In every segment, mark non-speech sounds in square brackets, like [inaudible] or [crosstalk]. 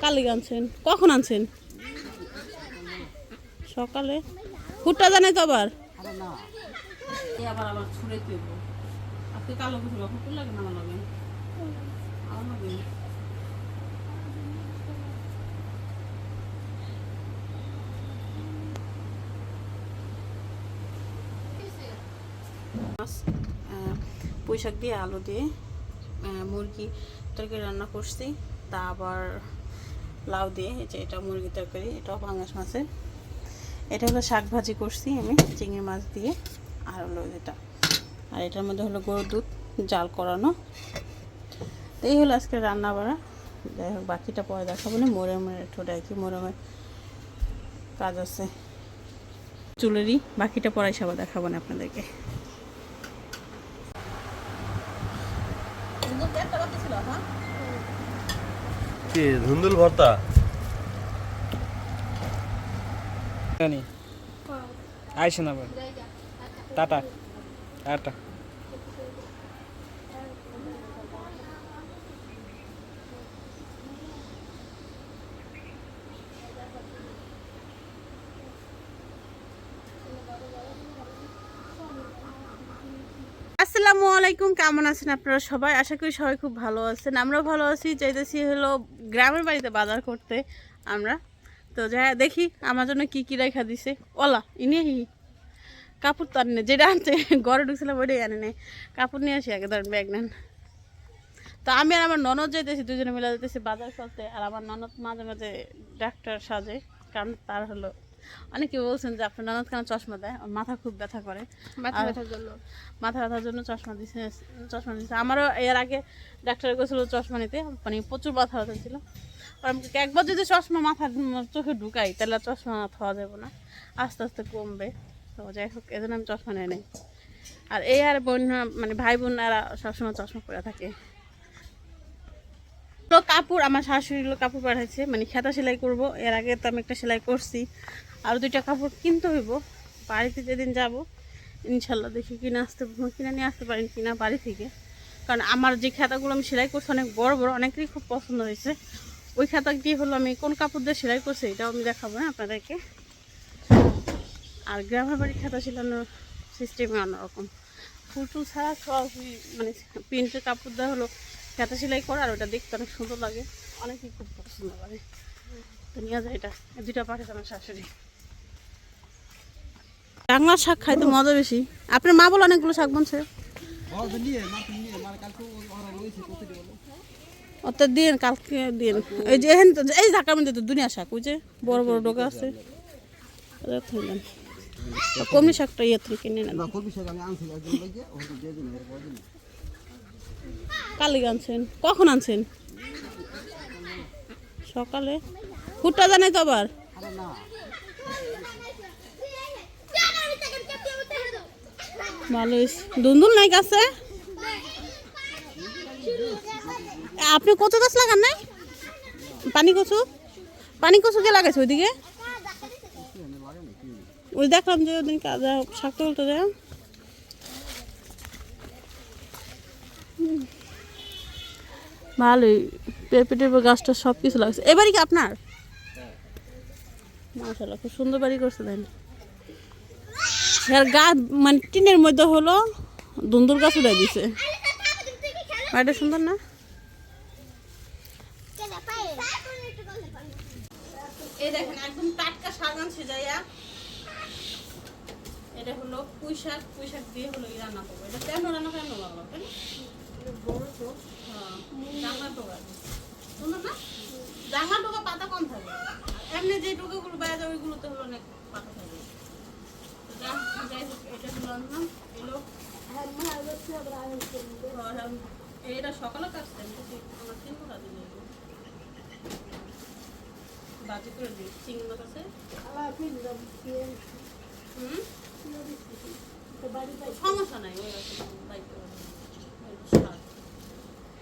কালি আনছেন? কখন আনছেন? সকালে? ফুটটা জানে তো আবার। আবার আবার ছুঁড়ে দেব আপনি কালো লাগে না আমার লাগে আমার লাগে মাছ আহ, পুঁই শাক দিয়ে আলু দিয়ে মুরগি তরকারি রান্না করছি। তা আবার লাউ দিয়ে, এই যে এটা মুরগি তরকারি, এটাও পাঙ্গাস মাছের। এটা হলো শাক ভাজি করছি আমি, চিংড়ি মাছ দিয়ে, আর হলো যেটা। আর এটার মধ্যে হলো গরুর দুধ, জাল করানো। তো এই হলো আজকে রান্না বাড়া। যাই হোক, বাকিটা পরে দেখাবো না। মোরমের একটু ডাকি মোরমের কাজ আছে। চুলেরই, বাকিটা পরে সবাই দেখাবো না আপনাদেরকে। কি ধুন্দুল ভর্তা? জানি। না ভাই টাটা। টাটা। আলাইকুম, কেমন আছেন আপনারা সবাই? আশা করি সবাই খুব ভালো আছেন। আমরাও ভালো আছি, চাইতেছি হলো গ্রামের বাড়িতে বাজার করতে আমরা। তো যা দেখি আমার জন্য কী কী রেখা দিছে। ওলা, ইনি কাপড় তো আনে যেটা আনছে ঘরে ঢুকছিলাম ওইটাই আনে নেই। কাপড় নিয়ে আসি আগে, ধরেন ব্যাগ নেন। তো আমি আর আমার ননদ যাইতেছি, দুজনে মিলে যেতেছি বাজার করতে, আর আমার ননদ মাঝে মাঝে ডাক্তার সাজে, কারণ তার হলো অনেকে বলছেন যে আপনার ননদ কেন চশমা দেয় ওর মাথা খুব ব্যথা করে। মাথা ব্যথার জন্য। মাথা ব্যথার জন্য চশমা দিছে চশমা দিছে আমারও এর আগে ডাক্তার গেছিল চশমা নিতে মানে প্রচুর মাথা ব্যথা ছিল। একবার যদি চশমা মাথা চোখে ঢুকাই তাহলে চশমা খাওয়া যাবে না। আস্তে আস্তে কমবে। তো যাই হোক এজন্য আমি চশমা নেই আর এই আর বোন মানে ভাই বোন এরা সবসময় চশমা পরে থাকে। কাপড়, আমার শাশুড়ি লোক কাপড় পাঠাইছে মানে খেতা সেলাই করব। এর আগে তো আমি একটা সেলাই করছি, আর দুইটা কাপড় কিনতে হইব। বাড়িতে যেদিন যাব, ইনশাল্লাহ দেখি কিনে আসতে, কিনে নিয়ে আসতে পারেন কিনা বাড়ি থেকে। কারণ আমার যে খাতাগুলো আমি সেলাই করছি অনেক বড় বড়, অনেকেরই খুব পছন্দ হয়েছে। ওই খাতা দিয়ে হলো আমি কোন কাপড় দিয়ে সেলাই করছি এটাও আমি দেখাবো না আপনাদেরকে। আর গ্রামের বাড়ির খাতা সেলানোর সিস্টেমে অন্যরকম। ফুল টুল ছাড়া সরাসরি মানে প্রিন্টের কাপড় দেওয়া হলো খাতা সেলাই করা আর ওটা দেখতে অনেক সুন্দর লাগে। অনেকেই খুব পছন্দ করে। তো নিয়ে যায় এটা। এই দুইটা পাঠাচ্ছে আমার শাশুড়ি। বাংলা শাক খাইতে মজা বেশি। আপনার মা বলে অনেকগুলো শাক বলছে ওটা দিন কালকে দিন। এই যে এখানে তো এই ঢাকার মধ্যে তো দুনিয়া শাক। ওই যে বড় বড় ডোকা আছে। কমি শাকটা ইয়ে থেকে কিনে নেন। কালি আনছেন? কখন আনছেন? সকালে? ফুটটা জানে তো আবার। ভালো দুন্দুল নাই গাছে আপনি কচু গাছ লাগান নাই? পানি কচু? পানি কচু কে লাগাইছে ওইদিকে? ওই দেখলাম যে ওদিন শাক তুলতে যায়। ভালোই। পেঁপেটের গাছটা সব কিছু লাগছে এবারই কি আপনার? মাশাল্লাহ খুব সুন্দর বাড়ি করছে দেন। এর গাছ মানে টিনের মধ্যে হলো দুন্দুর গাছ উড়ে দিছে। বাড়িটা সুন্দর না? এই দেখেন, একদম টাটকা শাক আনছে এটা হলো পুঁই শাক পুঁই শাক দিয়ে হলো রান্না করব। এটা কেন রান্না কেন লাগল তাই জাংলা টোকা পাতা কম থাকে এমনি যে টোকাগুলো বাইরে ওইগুলোতে হলো অনেক পাতা থাকে যাই হোক এটা হলো আনলাম এলো এটা সকালে কাটছে আমার তিন ঘণ্টা দিলে বাজি করে দিই চিংড়ি মাছ আছে সমস্যা নাই ওই দায়িত্ব।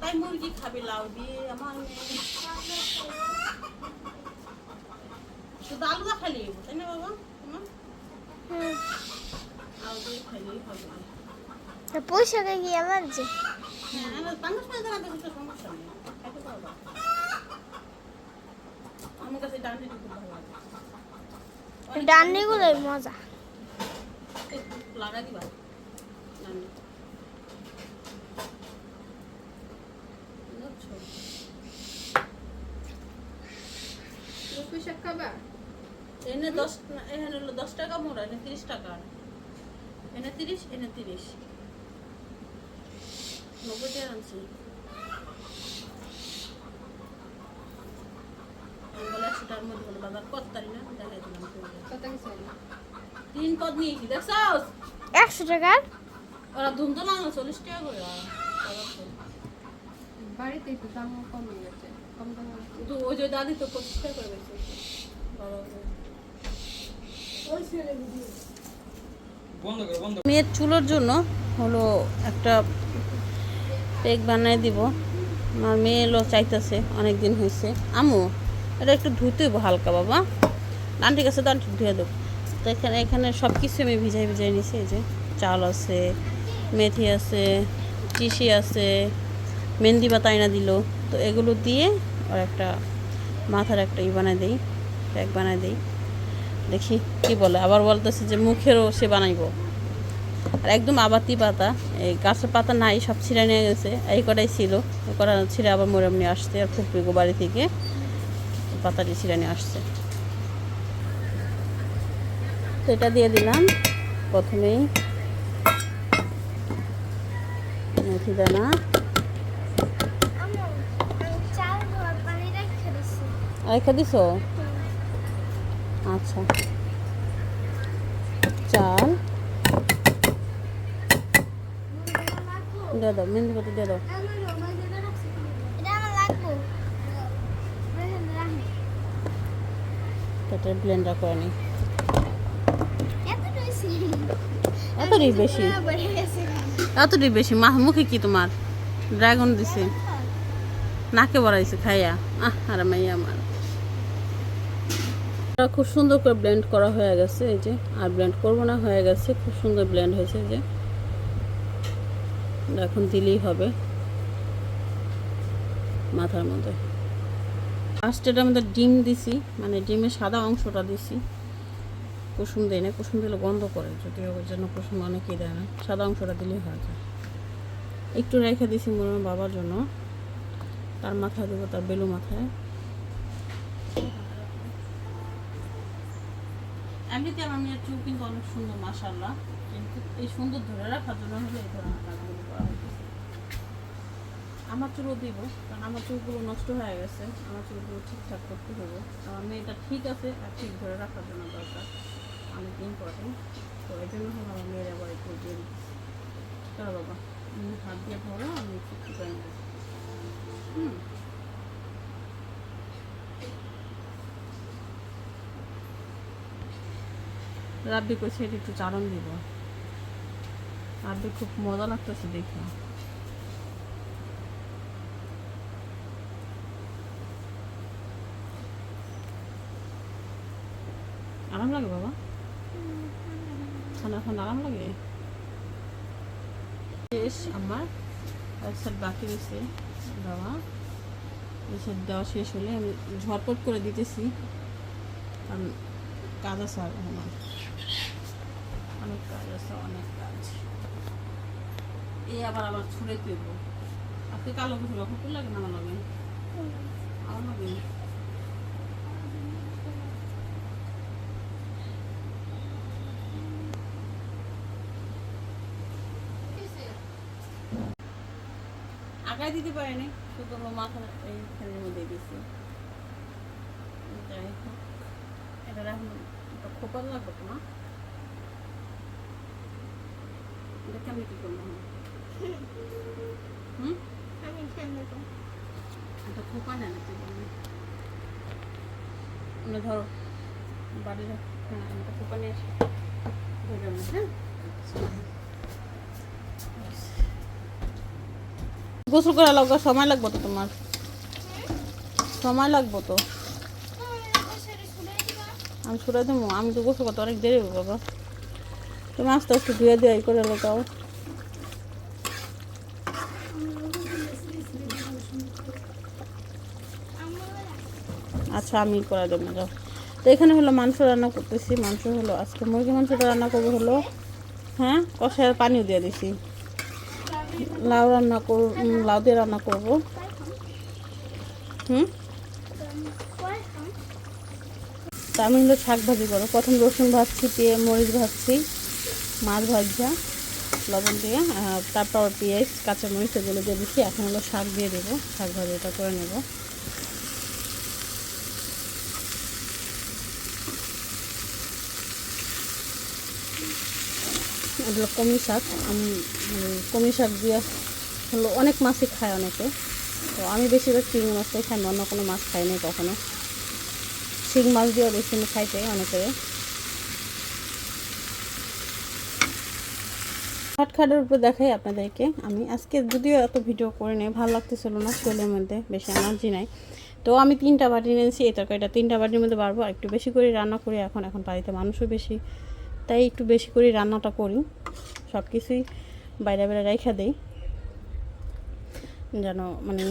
তাই মুরগি খাবে লাউ দিয়ে আমার শুধু আলুদা খালি তাই না বাবা? হবে। তা কি হ্যাঁ পাঙ্গাস মাছ ধরা দেখে সমস্যা নেই খাইতে পারবা আমার কাছে ডান্ডিটা খুব ভালো লাগে। ডান্ডিগুলোই মজা। লাগা দিবা ডান্ডি বুঝছ? এনে দশ এখানে হলো দশ টাকা মোড়া এনে তিরিশ টাকা এনে তিরিশ নব্বই টাকা আনছি টাকার মধ্যে বলে বাজার কত তারি না দেখাই দিলাম। তিন পদ নিয়েছি দেখছস একশো টাকার ওরা ধুমতো না চল্লিশ টাকা করে। বাড়িতে একটু দাম কমে গেছে কম দাম ওই যে দাদি তো পঁচিশ টাকা করে বেশি বড় করে। মেয়ের চুলোর জন্য হলো একটা পেক বানিয়ে দিব। আমার মেয়ে এলো চাইতেছে অনেক দিন হয়েছে। আমু এটা একটু ধুতে হইবো হালকা, বাবা। ডান্টি কাছে ডান্টি ধুয়ে দেবো। তো এখানে এখানে সব কিছু আমি ভিজাই ভিজাই নিছি, এই যে চাল আছে, মেথি আছে, চিসি আছে, মেহেন্দি বা তাইনা দিল। তো এগুলো দিয়ে আর একটা মাথার একটা ই বানাই দেই প্যাক বানাই দেই। দেখি কি বলে। আবার বলতেছে যে মুখেরও সে বানাইবো। আর একদম আবাতি পাতা এই গাছের পাতা নাই সব ছিঁড়ে নিয়ে গেছে। এই কটাই ছিল। এই কটা ছিঁড়ে আবার মোরাম নিয়ে আসছে আর ফুপিগো বাড়ি থেকে পাতাটি ছিঁড়ে নিয়ে আসছে। তো এটা দিয়ে দিলাম প্রথমেই। মেথি দানা। রেখে দিছো? আচ্ছা। চাল। দিয়ে দাও, মেহেন্দি পাতা দিয়ে দাও। আমার ব্লেন্ডার করে বেশি এতটাই বেশি? এতটাই বেশি? মা, মুখে কি তোমার? ড্রাগন দিছে। নাকে বড়াইছে খাইয়া। আহ, আর মাইয়া আমার। খুব সুন্দর করে ব্লেন্ড করা হয়ে গেছে, এই যে। আর ব্লেন্ড করব না, হয়ে গেছে, খুব সুন্দর ব্লেন্ড হয়েছে যে। এখন দিলেই হবে মাথার মধ্যে। ফার্স্টের মধ্যে ডিম দিছি মানে ডিমের সাদা অংশটা দিছি। কুসুম দেয় না, কুসুম দিলে গন্ধ করে, যদিও ওর জন্য কুসুম অনেকেই দেয় না। সাদা অংশটা দিলেই হয়ে যায়। একটু রেখে দিছি মোর বাবার জন্য। তার মাথায় দেবো, তার বেলু মাথায়। এমনিতে আমার মেয়ের চুল কিন্তু অনেক সুন্দর মাসাল্লাহ কিন্তু এই সুন্দর ধরে রাখার জন্য হলে এই ধরনের কাজগুলো করা হয়েছে আমার চুলও দিব, কারণ আমার চুলগুলো নষ্ট হয়ে গেছে। আমার চুলগুলো ঠিকঠাক করতে হবে আমার মেয়েটা ঠিক আছে আর ঠিক ধরে রাখার জন্য দরকার, অনেক ইম্পর্টেন্ট তো এই জন্য হলো আমার মেয়ের আবার একটু দিয়ে দিচ্ছি চলো বাবা হাত দিয়ে ধরো, আমি একটু হুম। রাব্বি করছে এটা একটু চারণ দিব। রাব্বি খুব মজা লাগতেছে দেখে আরাম লাগে বাবা? ঠান্ডা ঠান্ডা আরাম লাগে? শেষ আমার এক বাকি রয়েছে দেওয়া এসব দেওয়া শেষ হলে আমি ঝটপট করে দিতেছি। কারণ কাজ আছে আর আমার অনেক কাজ আছে, অনেক কাজ। এই আবার আবার ছুঁড়ে দেব আজকে কালো কিছু লক্ষ্য করে লাগে না আমার লাগে? আমার লাগে? আগায় দিতে পারেনি, শুধু মাথা এইখানের মধ্যে দিয়েছি। এটা এখন একটা খোপা লাগবে তো না এটা কেমনি কি হুম? আমি খেয়ে এটা তুই ধরো হ্যাঁ নিয়ে আসি। হ্যাঁ? গোসল করা লাগবে সময় লাগবে তো তোমার? সময় লাগবে তো? আমি ছুটে দেবো আমি তো গোসল করতে অনেক দেরি হবে বাবা। তুমি আস্তে আস্তে ধুয়ে দিয়ে এই করে লোকাও আচ্ছা আমি করে দেবো, যাও। তো এখানে হলো মাংস রান্না করতেছি, মাংস হলো আজকে মুরগি মাংসটা রান্না করব হলো। হ্যাঁ কষায় পানিও দিয়ে দিছি। লাউ রান্না কর লাউ দিয়ে রান্না করব। হুম? তা আমি হলো শাক ভাজি করব। প্রথম রসুন ভাজছি দিয়ে মরিচ ভাজছি। মাছ ভাজা, লবণ দিয়ে তারপর পেঁয়াজ কাঁচা মরিচ এগুলো দিয়ে দিচ্ছি। এখন হলো শাক দিয়ে দেবো। শাক ভাজিটা করে নেব। এগুলো কমি শাক। আমি কমি শাক দিয়ে হলো অনেক মাছই খায় অনেকে। তো আমি বেশিরভাগ চিংড়ি মাছটাই খাই অন্য কোনো মাছ খাই নাই কখনো। শিং মাছ দিয়েও আমি খাইতে অনেকে শর্টকাটের উপর দেখাই আপনাদেরকে। আমি আজকে যদিও এত ভিডিও করে নেই, ভালো লাগতেছিল না শরীরের মধ্যে বেশি এনার্জি নাই। তো আমি তিনটা বাটি নিয়েছি এই তরকারিটা তিনটা বাটির মধ্যে বাড়বো একটু বেশি করে রান্না করি, এখন এখন বাড়িতে মানুষও বেশি। তাই একটু বেশি করে রান্নাটা করি সব কিছুই বাইরে বাইরে রেখা দিই। যেন মানে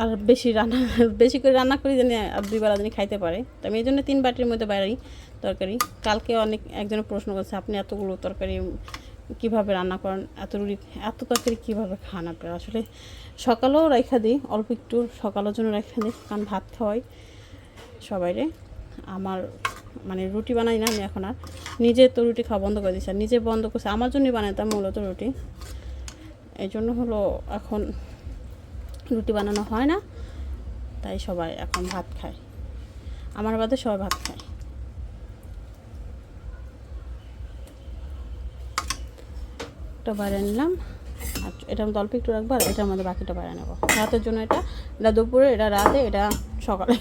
আর বেশি রান্না, বেশি করে রান্না করি যেন দুই বেলা দিন খাইতে পারে। তো আমি এই জন্য তিন বাটির মধ্যে বাইরাই তরকারি। কালকে অনেক একজনে প্রশ্ন করছে, আপনি এতগুলো তরকারি কীভাবে রান্না করেন? এত রুটি, এত তরকারি কীভাবে খান আপনারা? আসলে সকালেও রেখা দিই, অল্প একটু সকালের জন্য রেখা দিই, কারণ ভাত খাওয়াই সবাইরে। আমার মানে রুটি বানাই না আমি এখন আর। নিজে তো রুটি খাওয়া বন্ধ করে দিচ্ছি আর নিজে বন্ধ করছে, আমার জন্যই বানাতাম মূলত রুটি। এই জন্য হলো এখন রুটি বানানো হয় না, তাই সবাই এখন ভাত খায়। আমার বাদে সবাই ভাত খায়। এটা বাইরে নিলাম আর এটা মধ্যে অল্প একটু রাখব, আর এটার মধ্যে বাকিটা বাইরে নেব রাতের জন্য এটা এটা দুপুরে, এটা রাতে, এটা সকালে।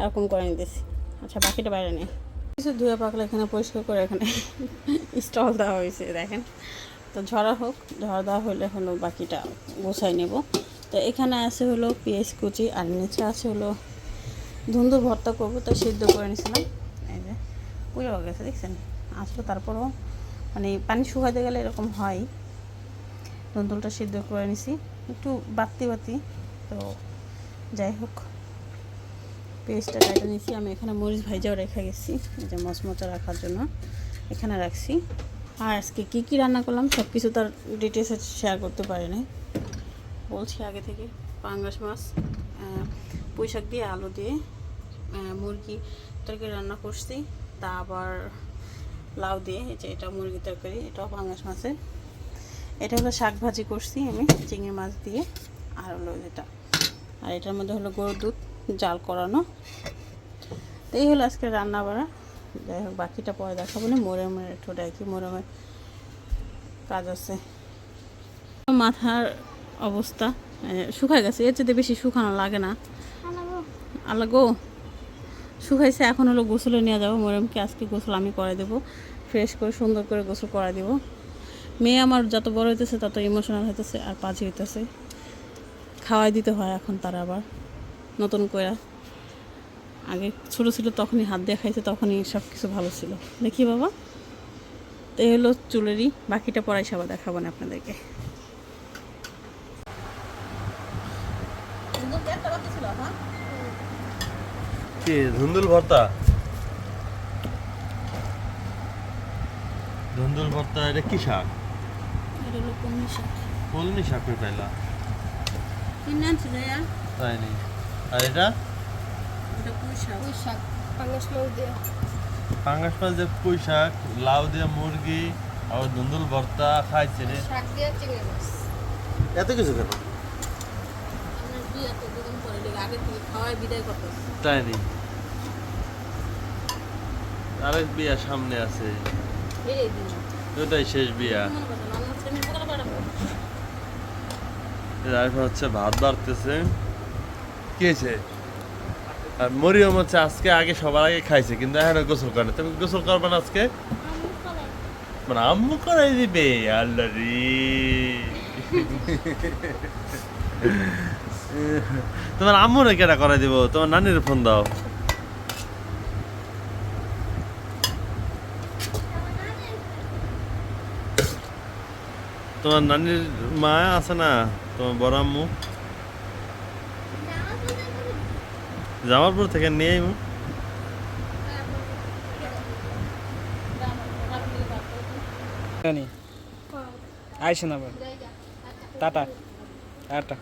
এরকম করে নিতেছি। আচ্ছা বাকিটা বাইরে নেই কিছু ধুয়ে পাকলে এখানে পরিষ্কার করে এখানে স্টল দেওয়া হয়েছে, দেখেন। তো ঝরা হোক, ঝরা দেওয়া হলে হলো বাকিটা গোছাই নেব। তো এখানে আছে হলো পেঁয়াজ কুচি আর নিচে আছে হলো ধুন্দুর ভর্তা করব, তো সিদ্ধ করে নিয়েছিলাম এই যে হয়ে গেছে, দেখছেন? আসলে, তারপরও মানে পানি শুকাতে গেলে এরকম হয়। ধুন্দুলটা সিদ্ধ করে নিছি। একটু বাতি বাতি। তো যাই হোক, পেস্টটা কেটে নিয়েছি আমি এখানে মরিচ ভাইজাও রেখে গেছি। এই যে মচমচা রাখার জন্য এখানে রাখছি। আর আজকে কী কী রান্না করলাম সব কিছু তার ডিটেলসে শেয়ার করতে পারি নাই। বলছি আগে থেকে, পাঙ্গাস মাছ পুঁই শাক দিয়ে, আলু দিয়ে মুরগি তরকারি রান্না করছি। তা আবার লাউ দিয়ে এই যে এটা মুরগি তরকারি এটাও পাঙ্গাস মাছের। এটা হলো শাক ভাজি করছি আমি চিংড়ি মাছ দিয়ে আর হলো এটা। আর এটার মধ্যে হলো গরুর দুধ জাল করানো। তো এই হলো আজকে রান্না বাড়া যাই হোক বাকিটা পরে দেখাবো না। মোরমের একটু ডাকি মোরমের কাজ আছে। মাথার অবস্থা শুকায় গেছে। এর চেয়ে বেশি শুকানো লাগে না। আলাগো শুকাইছে, এখন হলো গোসলে নিয়ে যাব। মোরমকে আজকে গোসল আমি করে দেবো? ফ্রেশ করে, সুন্দর করে গোসল করা দেবো। মেয়ে আমার যত বড় হইতেছে, তত ইমোশনাল হইতেছে আর পাজি হইতেছে। খাওয়াই দিতে হয় এখন তারা আবার, নতুন করে আগে ছোটো ছিল, তখনই হাত দিয়ে খাইছে, তখনই সব কিছু ভালো ছিল। দেখি বাবা তো হলো চুলেরই, বাকিটা পড়াই সবাই দেখাবো না আপনাদেরকে। কি ধুন্দুল ভর্তা? ধুন্দুল ভর্তা এটা কি শাক? কলমি শাক। কলমি শাক পাইলা। তাই নেই আর এটা? এটা পুঁই শাক। পাঙ্গাস মাছ দিয়ে। পাঙ্গাস মাছ দিয়ে পুঁই শাক লাউ দিয়ে মুরগি আর ধুন্দুল ভর্তা খাইছে রে। শাক দিয়ে চিংড়ি মাছ। এত কিছু কেন আপনার বিয়ে তো দুদিন পরে লেগে আগে থেকে খাওয়াই বিদায় করতে তাই আরেক বিয়া সামনে আছে। ওটাই শেষ বিয়া। হচ্ছে ভাত বাড়তেছে। কি হয়েছে? আর মরিয়ম হচ্ছে আজকে আগে সবার আগে খাইছে কিন্তু এখন গোসল করে না। তুমি গোসল করবে না আজকে? মানে আম্মু করাই দিবে আল্লাহ রে। [laughs] [laughs] তোমার আম্মুরে কেটা করাই দিব? তোমার নানির ফোন দাও। তোমার নানির মা আছে না? তোমার বড় আম্মু? জামালপুর থেকে নিয়ে আইসেন আবার। Tata tata.